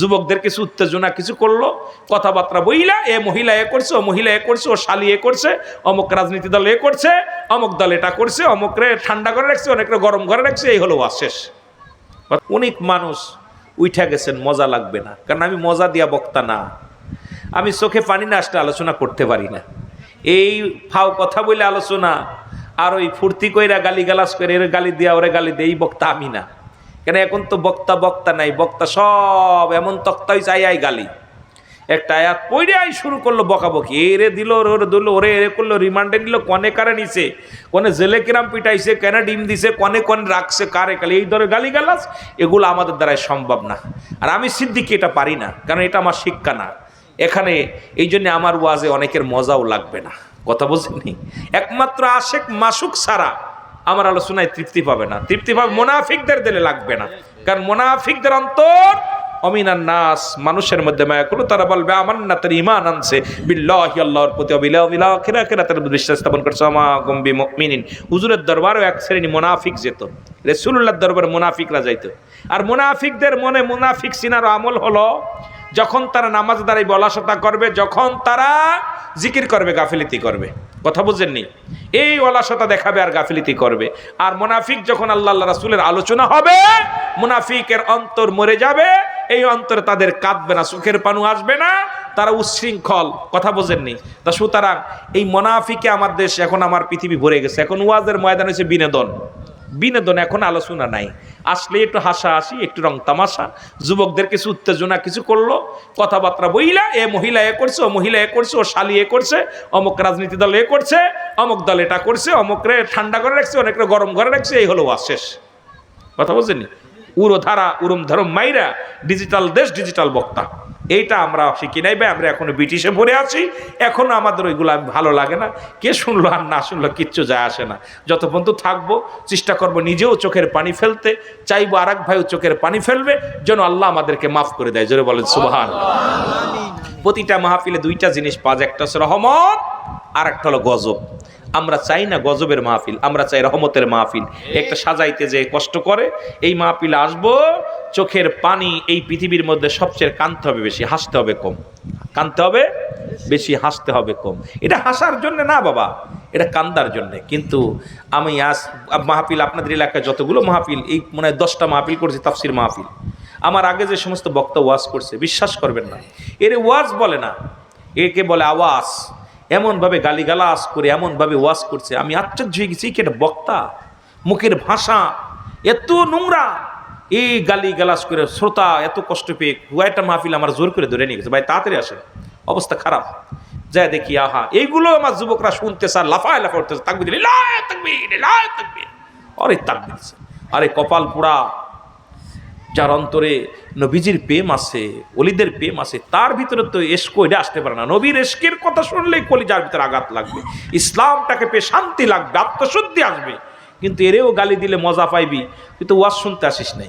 যুবকদের কিছু উত্তেজনা, কিছু করল, কথাবার্তা বইলা, এ মহিলা এ করছে, ও মহিলা এ করছে, ও শালি এ করছে, অমুক রাজনীতি দল এ করছে, অমুক দল এটা করছে অমুকরে ঠান্ডা করে রাখছে অনেকরে গরম করে রাখছে, এই হলো ওয়াজ শেষ। অনেক মানুষ উঠা গেছেন, মজা লাগবে না, কারণ আমি মজা দিয়া বক্তা না। আমি চোখে পানি না আসলে আলোচনা করতে পারি না। এই ফাও কথা বলে আলোচনা, আর ওই ফুর্তি কইরা গালি গালাস করে, এর গালি দিয়া ওরে গালি দেই বক্তা আমি না। কেন এখন তো বক্তা বক্তা নাই, বক্তা সব, এমন তক্তাই চাই আই গালি। একটা আয়াত পড়ে আই শুরু করল বকাবকি এরে দিল, ওরে দিল, ওরে এরে করল, রিমান্ডে নিল, কনে কারে নিছে? কনে জেলে কিরাম পিটাইছে, কেন ডিম দিছে, কনে কনে রাখছে, কারে কালে? এই ধরে গালি গালাস এগুলো আমাদের দ্বারাই সম্ভব না। আর আমি সিদ্দিকি এটা পারি না কারণ এটা আমার শিক্ষা না। এখানে এই জন্যে আমার ওয়াজে অনেকের মজাও লাগবে না। কথা বুঝিনি? একমাত্র আশেক মাসুক ছাড়া আমার আলোচনায় তৃপ্তি পাবে না। তৃপ্তি পাবে মোনাফিকদের দিলে লাগবে না। কারণ মোনাফিকদের অন্তর অমিনার নাস, মানুষের মধ্যে মায়া করল তারা বলবে আমার না তার ইমান আনছে। বিল্লাহি আল্লাহর প্রতি অবিলা তার বিশ্বাস স্থাপন করছে। আমা মিনিন হুজুরের দরবারও এক শ্রেণি মোনাফিক যেত। রেসুল্লাহর দরবারে মোনাফিকরা যাইতো। আর মোনাফিকদের মনে মোনাফিক সিনার আমল হলো যখন তারা নামাজ দ্বারাই বলাসতা করবে, যখন তারা জিকির করবে, গাফিলিতি করবে। কথা বুঝেননি? এই অলসতা দেখাবে আর গাফিলিতি করবে। আর মুনাফিক যখন আল্লাহ রাসুলের আলোচনা হবে, মুনাফিকের অন্তর মরে যাবে, এই অন্তরে তাদের কাঁদবে না, সুখের পানু আসবে না, তারা উচ্ছৃঙ্খল। কথা বোঝেননি? তা সুতরাং এই মোনাফিকে আমার দেশ, এখন আমার পৃথিবী ভরে গেছে। এখন ওয়াজের ময়দান হচ্ছে বিনোদন। বিনোদন এখন আলোচনা নাই। আসলে একটু হাসাহাসি, একটু রং তামাশা, যুবকদের কিছু উত্তেজনা কিছু করল, কথাবার্তা বইলা, এ মহিলা এ করছে, ও মহিলা এ করছে, ও শালি এ করছে, অমুক রাজনীতি দল এ করছে, অমুক দল এটা করছে অমুকরে ঠান্ডা করে রাখছে অনেকরে গরম করে রাখছে, এই হলো শেষ। কথা বলছেন উড়ো ধারা উরম ধরম মাইরা, ডিজিটাল দেশ, ডিজিটাল বক্তা। এইটা আমরা শিখি নাই ভাই? আমরা এখনও ব্রিটিশে ভরে আছি। এখনও আমাদের ওইগুলো আমি ভালো লাগে না। কে শুনলো আর না শুনলো কিচ্ছু যায় আসে না। যত পর্যন্ত থাকব, চেষ্টা করব নিজেও চোখের পানি ফেলতে। চাইব আর এক ভাইও চোখের পানি ফেলবে, যেন আল্লাহ আমাদেরকে মাফ করে দেয়। জোরে বলেন, সুবাহান। প্রতিটা মাহফিলে দুইটা জিনিস যায়। একটা হচ্ছে রহমত আর একটা হলো গজব। আমরা চাই না গজবের মাহফিল, আমরা চাই রহমতের মাহফিল। একটা সাজাইতে যে কষ্ট করে এই মাহফিলে আসব চোখের পানি এই পৃথিবীর মধ্যে সবচেয়ে কানতে হবে বেশি, হাসতে হবে কম। কানতে হবে, বেশি হাসতে হবে কম। এটা হাসার জন্য না বাবা, এটা কান্দার জন্যে। কিন্তু আমি আজ মাহফিল, আপনাদের এলাকায় যতগুলো মাহফিল, এই মনে হয় দশটা মাহফিল করছি, তাফসির মাহফিল। আমার আগে যে সমস্ত বক্তা ওয়াজ করছে, বিশ্বাস করবেন না। এর ওয়াজ বলে না, একে বলে আওয়াজ। এমনভাবে গালিগালাজ করে, এমনভাবে ওয়াজ করছে। আমি আশ্চর্য হয়ে গেছি, কি এটা বক্তা, মুখের ভাষা, এত নোংরা। এই গালি গালাস করে শ্রোতা এত কষ্ট পেয়ে কয়েকটা মাহফিল আমার জোর করে ধরে নিয়ে গেছে। ভাই, তাড়াতাড়ি আসেন। অবস্থা খারাপ। যায় দেখি, আহা, এইগুলো আমার যুবকরা শুনতে স্যার লাফায় লাফা উঠতেছে। তাকবি দিলে তাকবীর আরে আরে কপাল পোড়া। যার অন্তরে নবীজির প্রেম আছে অলিদের প্রেম আছে, তার ভিতরে তো এসকো এটা আসতে পারে না। নবীর এসকের কথা শুনলেই কলিজার ভিতরে আঘাত লাগবে। ইসলামটাকে পেয়ে শান্তি লাগবে, আত্মশুদ্ধি আসবে। কিন্তু এরেও গালি দিলে মজা পাইবি। তুই তো ওয়াজ শুনতে আসিস নাই।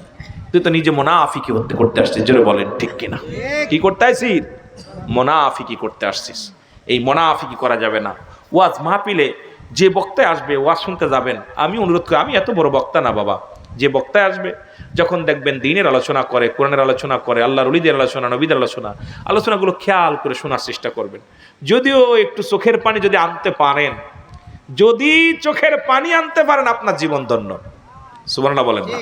তুই তো নিজে মোনাফিকি হতে করতে আসছিস। জোরে বলেন, ঠিক কিনা? কি করতে আসিস? মোনাফিকি করতে আসছিস। এই মোনাফিকি করা যাবে না। ওয়াজ মাহপিলে যে বক্তায় আসবে, ওয়াজ শুনতে যাবেন। আমি অনুরোধ করি, আমি এত বড় বক্তা না বাবা। যে বক্তায় আসবে, যখন দেখবেন দিনের আলোচনা করে, কোরআনের আলোচনা করে আল্লাহ রলিদের আলোচনা, নবীদের আলোচনা, আলোচনাগুলো খেয়াল করে শোনার চেষ্টা করবেন। যদিও একটু চোখের পানি যদি আনতে পারেন যদি চোখের পানি আনতে পারেন আপনার জীবন ধন্য। সুবর্ণা বলেন না।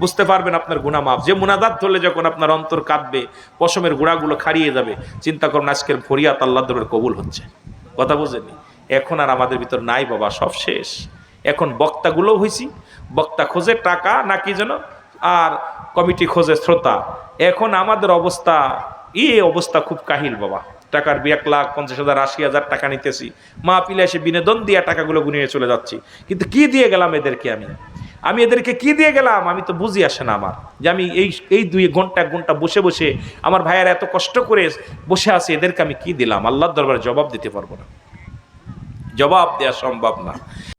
বুঝতে পারবেন আপনার গুণা মাপ যে মুনাদাত ধরলে যখন আপনার অন্তর কাঁদবে পশমের গুঁড়াগুলো খারিয়ে যাবে চিন্তা করুন আজকের ফরিয়াত আল্লাহ দরের কবুল হচ্ছে। কথা বুঝেনি এখন আর আমাদের ভিতর নাই বাবা সব শেষ। এখন বক্তাগুলো হয়েছি বক্তা খোঁজে টাকা না কি যেন আর কমিটি খোঁজে শ্রোতা। এখন আমাদের অবস্থা এই অবস্থা খুব কাহিল বাবা। টাকার এক লাখ, পঞ্চাশ হাজার, আশি হাজার টাকা নিতেছি। মা পিলে এসে বিনোদন দিয়ে টাকাগুলো গুনিয়ে চলে যাচ্ছি। কিন্তু কি দিয়ে গেলাম এদেরকে আমি? আমি এদেরকে কি দিয়ে গেলাম? আমি তো বুঝি আসে না আমার। যে আমি এই এই দুই ঘণ্টা ঘণ্টা বসে বসে আমার ভাইয়েরা এত কষ্ট করে বসে আছে, এদেরকে আমি কি দিলাম? আল্লাহ দরবারে জবাব দিতে পারব না। জবাব দেওয়া সম্ভব না।